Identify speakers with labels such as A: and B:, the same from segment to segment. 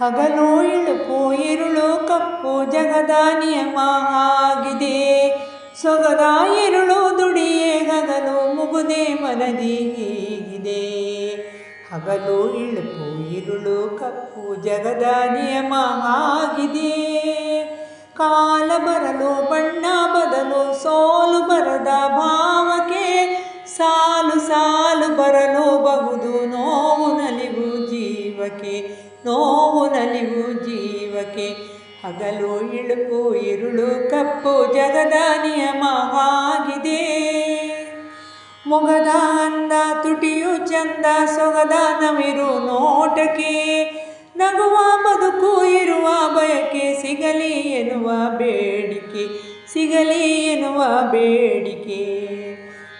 A: ಹಗಲು ಇಳು ಇರುಳು ಕಪ್ಪು ಜಗದ ನಿಯಮ ಆಗಿದೆ ಸೊಗದ ಇರುಳು ದುಡಿಯೇ ಹಗಲು ಮುಗುದೆ ಮನದಿ ಹೀಗಿದೆ. ಹಗಲು ಇಳುಪು ಇರುಳು ಕಪ್ಪು ಜಗದ ನಿಯಮ ಆಗಿದೆ ಕಾಲ ಬರಲು ಬಣ್ಣ ಬದಲು ಸೋಲು ಬರದ ಭಾವಕ್ಕೆ ಸಾಲು ಸಾಲು ಬರಲು ಬಹುದು ನೋವು ನಲಿವು ಜೀವಕ್ಕೆ. ನೋವು ನಲಿವು ಜೀವಕ್ಕೆ, ಹಗಲು, ಇಳುಪು ಇರುಳು ಕಪ್ಪು ಜಗದ ನಿಯಮ ಆಗಿದೆ ಮೊಗದ ಅಂದ, ತುಟಿಯು ಚಂದ, ಸೊಗದ ನವಿರು ನೋಟಕ್ಕೆ, ನಗುವ ಬದುಕು ಇರುವ ಬಯಕೆ ಸಿಗಲಿ ಎನ್ನುವ ಬೇಡಿಕೆ, ಸಿಗಲಿ ಎನ್ನುವ ಬೇಡಿಕೆ.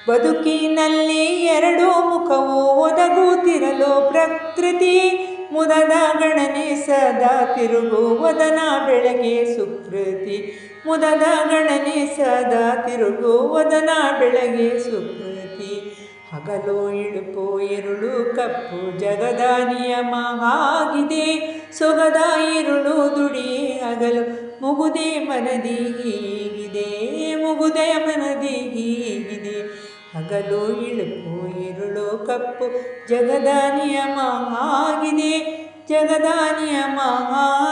A: ಬದುಕಿನಲ್ಲಿ ಎರಡು ಮುಖವು ಒದಗುತ್ತಿರಲು ಪ್ರಕೃತಿ ಮುದದ ಗಣನೆ ಸದಾ ತಿರುಗು ವದನ ಬೆಳಗ್ಗೆ ಸುಕೃತಿ. ಮುದದ ಗಣನೆ ಸದಾ ತಿರುಗುವುದನ ಬೆಳಗೆ ಬೆಳಗ್ಗೆ ಸುಕೃತಿ. ಹಗಲು, ಇಳುಪು, ಇರುಳು, ಕಪ್ಪು ಜಗದ ನಿಯಮ ಆಗಿದೆ ಸೊಗದ ಇರುಳು, ದುಡಿ ಹಗಲು, ಮುಗುದೆ ಮನದಿ ಹೀಗಿದೆ. ಮುಗುದೆಯ ಮನದಿ ಹೀಗಿದೆ. ಹಗಲು, ಇಳುಪು, ಇರುಳು, ಕಪ್ಪು ಜಗದ ನಿಯಮ ಆಗಿದೆ